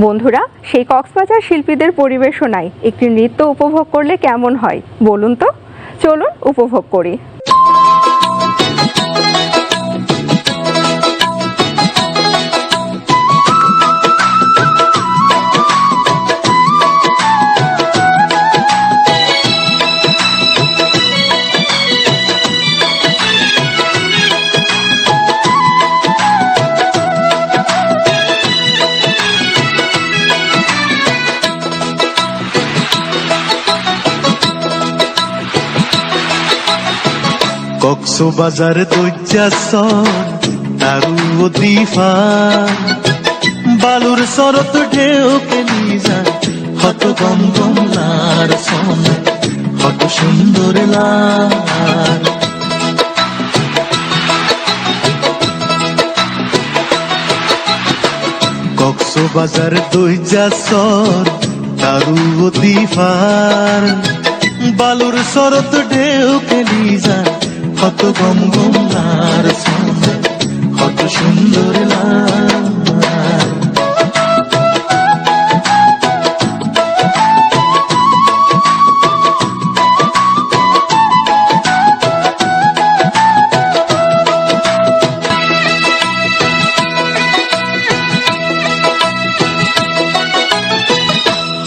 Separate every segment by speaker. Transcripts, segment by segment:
Speaker 1: বন্ধুরা, সেই কক্সবাজার শিল্পীদের পরিবেশনায় একটি নৃত্য উপভোগ করলে কেমন হয়? বলুন তো। চলুন উপভোগ করি।
Speaker 2: কক্সবাজার দৈজাসন তারু দিফা বালুর শরত ঢেউকে নিজা হত গম গম গমলার সন, হত সুন্দর লাল। কক্সবাজার দৈজাসন তারু দিফার বালুর শরত ঢেউকে নিজা হত গম গমলার সন হত সুন্দর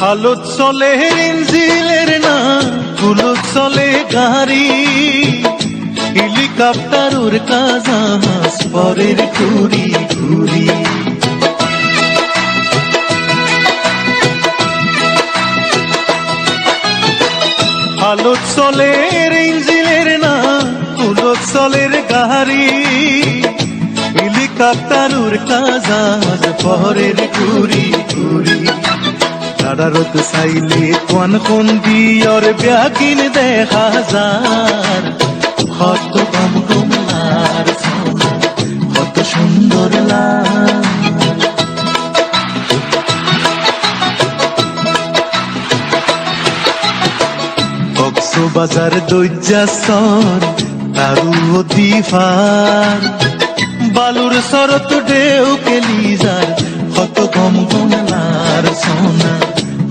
Speaker 2: হালত চলে ইঞ্জিলের না ফুলত চলে গাড়ি। হেলিকপ্টার ওর কাজাহাজ পরের ঘুরি ঘুরি হালত চলে ইঞ্জিলের না ফুলত চলের গাড়ি ওর কাজাহাজ পরের ঘুরি ঘুরি দাদারত চাইলে কোন কোন দিয়র ব্যাগিন দেখা যার গমলার সোনা হত সুন্দর লাল। কক্সবাজার দৈজাসন তারু দিফার বালুর শরত ঢেউ কেলিজার, হত গম গমলার সোনা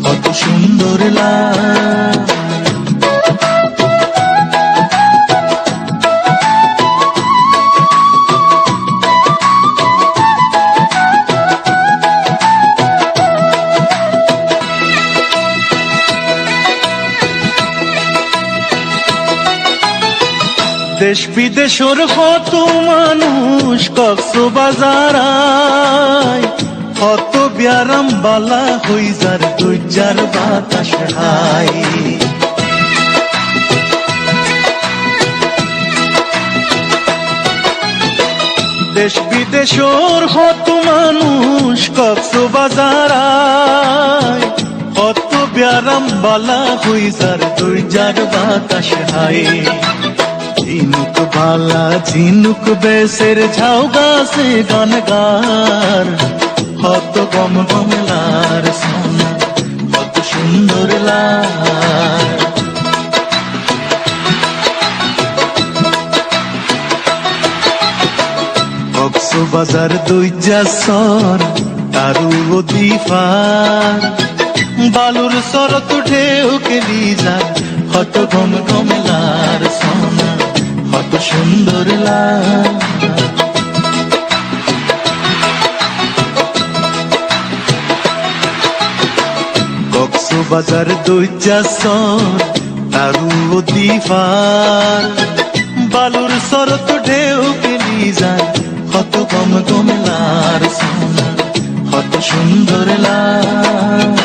Speaker 2: কত সুন্দর লাল। দেশ বিদেশর কত মানুষ কক্সবাজার কত ব্যারাম বালা হই যার দৈজার বাতাস হাই দেশ বিদেশর কত মানুষ কক্সবাজার কত ব্যারাম বালা হই যার দৈজার বাতাস হাই বালা ঝিনুক বেসের ঝাউ গাছে গান গার হত গম গমলার সোনা কত সুন্দর লাল কক্সবাজার দৈজাসর তারু দিফার বালুর শরত ঢেউ কেলি যায় হত গম গমলার সোনা হত সুন্দর লাল কক্সবাজার দৈজাসর তারু দিফার বালুর শরত ঢেউ কেলি যায় হত গম গমলার সোনা হত সুন্দর লাল